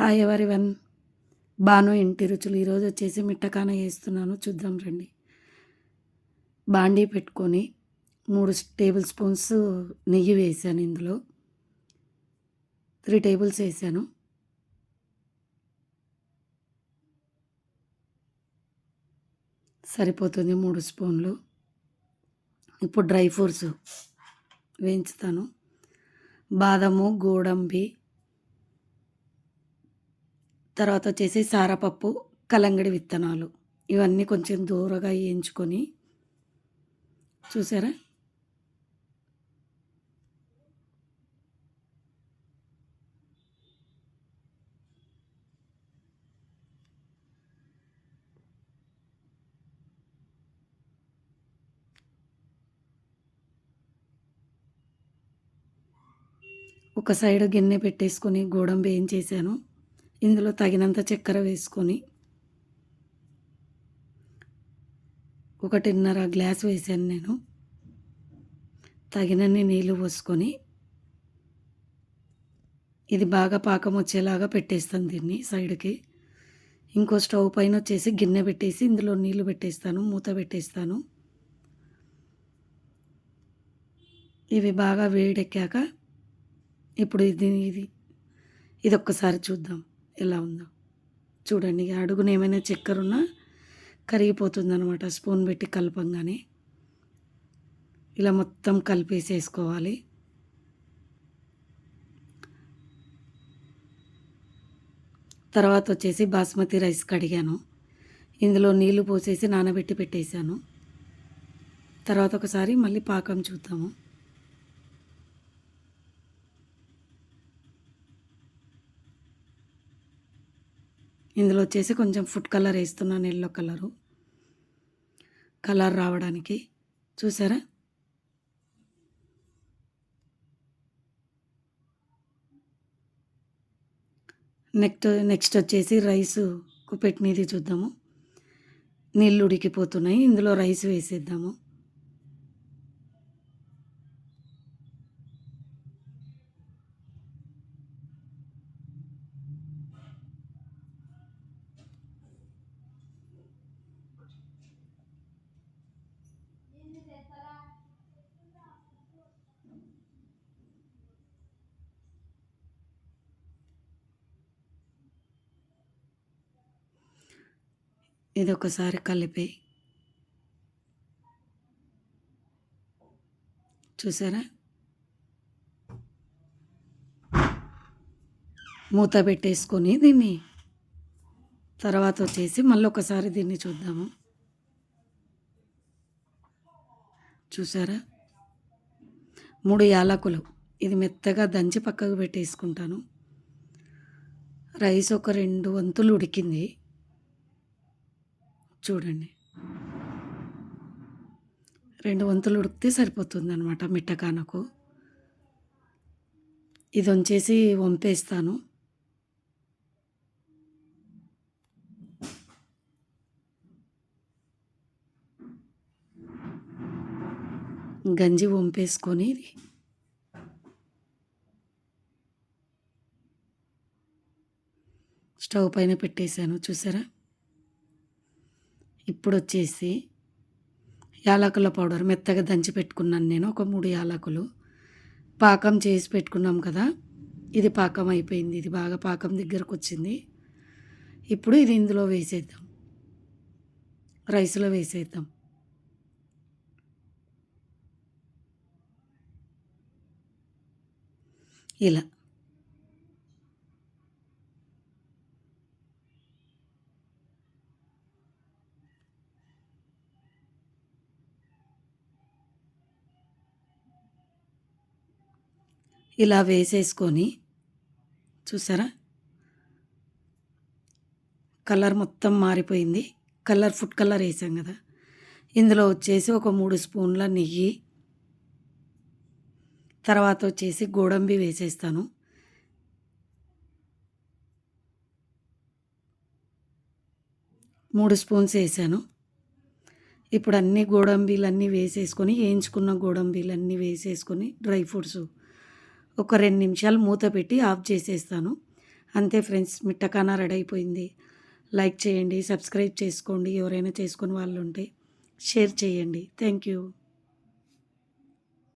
Hi ఎవరి one Banu ఇంటి రుచులు. ఈరోజు వచ్చేసి మిట్టకాన వేస్తున్నాను చూద్దాం రండి. బాండీ పెట్టుకొని మూడు టేబుల్ స్పూన్స్ నెయ్యి వేసాను ఇందులో. త్రీ టేబుల్స్ వేసాను సరిపోతుంది మూడు స్పూన్లు. ఇప్పుడు డ్రై ఫ్రూట్స్ వేయించుతాను. బాదము గోడంబి తర్వాత వచ్చేసి సారపప్పు కలంగడి విత్తనాలు. ఇవన్నీ కొంచెం దూరగా వేయించుకొని చూసారా? ఒక సైడ్ గిన్నె పెట్టేసుకొని గోడం వేయించేసాను ఇందులో తగినంత చక్కెర వేసుకొని ఒకటిన్నర గ్లాస్ వేసాను నేను. తగినన్ని నీళ్ళు పోసుకొని ఇది బాగా పాకం వచ్చేలాగా పెట్టేస్తాను దీన్ని సైడ్కి. ఇంకో స్టవ్ పైన వచ్చేసి గిన్నె పెట్టేసి ఇందులో నీళ్ళు పెట్టేస్తాను మూత పెట్టేస్తాను. ఇవి బాగా వేడెక్కాక ఇప్పుడు ఇది ఇది ఇది ఒక్కసారి చూద్దాం. ఎలా ఉందో. చూడండి అడుగున ఏమైనా చక్కెర ఉన్నా స్పూన్ పెట్టి కలపంగానే. ఇలా మొత్తం కలిపేసేసుకోవాలి. తర్వాత వచ్చేసి బాస్మతి రైస్ కడిగాను. ఇందులో నీళ్ళు పోసేసి నానబెట్టి పెట్టేశాను. తర్వాత ఒకసారి మళ్ళీ పాకం చూద్దాము. ఇందులో వచ్చేసి కొంచెం ఫుడ్ కలర్ వేస్తున్నాను ఎల్లో కలరు. కలర్ రావడానికి. చూసారా? నెక్స్ట్ నెక్స్ట్ వచ్చేసి రైసుకు పెట్టినది చూద్దాము. నీళ్ళు ఉడికిపోతున్నాయి. ఇందులో రైస్ వేసేద్దాము. ఇది ఒకసారి కలిపి చూసారా? మూత పెట్టేసుకొని దీన్ని తర్వాత వచ్చేసి మళ్ళీ ఒకసారి దీన్ని చూద్దాము. చూసారా? మూడు యాలకులు. ఇది మెత్తగా దంచి పక్కకు పెట్టేసుకుంటాను. రైస్ ఒక రెండు వంతులు ఉడికింది. చూడండి. రెండు వంతులు ఉడికితే సరిపోతుంది అనమాట మిట్టకానకు ఇది వంచేసి వంపేస్తాను. గంజి వంపేసుకొని స్టవ్ పైన పెట్టేశాను చూసారా? ఇప్పుడు వచ్చేసి యాలకుల పౌడర్ మెత్తగా దంచి పెట్టుకున్నాను నేను ఒక మూడు యాలకులు. పాకం చేసి పెట్టుకున్నాం కదా ఇది పాకం అయిపోయింది ఇది బాగా పాకం దగ్గరకు వచ్చింది. ఇప్పుడు ఇది ఇందులో వేసేద్దాం రైస్లో వేసేద్దాం. ఇలా. ఇలా వేసేసుకొని చూసారా? కలర్ మొత్తం మారిపోయింది. కలర్ ఫుడ్ కలర్ వేసాం కదా. ఇందులో వచ్చేసి ఒక మూడు స్పూన్ల నెయ్యి తర్వాత వచ్చేసి గోడంబి వేసేస్తాను. మూడు స్పూన్స్ వేసాను. ఇప్పుడు అన్ని గోడంబీలన్నీ వేసేసుకొని వేయించుకున్న గోడంబీలన్నీ వేసేసుకొని డ్రై ఫ్రూట్స్ ఒక రెండు నిమిషాలు మూత పెట్టి ఆఫ్ చేసేస్తాను. అంతే ఫ్రెండ్స్ మిట్టకాన రెడీ అయిపోయింది లైక్ చేయండి సబ్స్క్రైబ్ చేసుకోండి ఎవరైనా చేసుకుని వాళ్ళు ఉంటే షేర్ చేయండి. Thank you.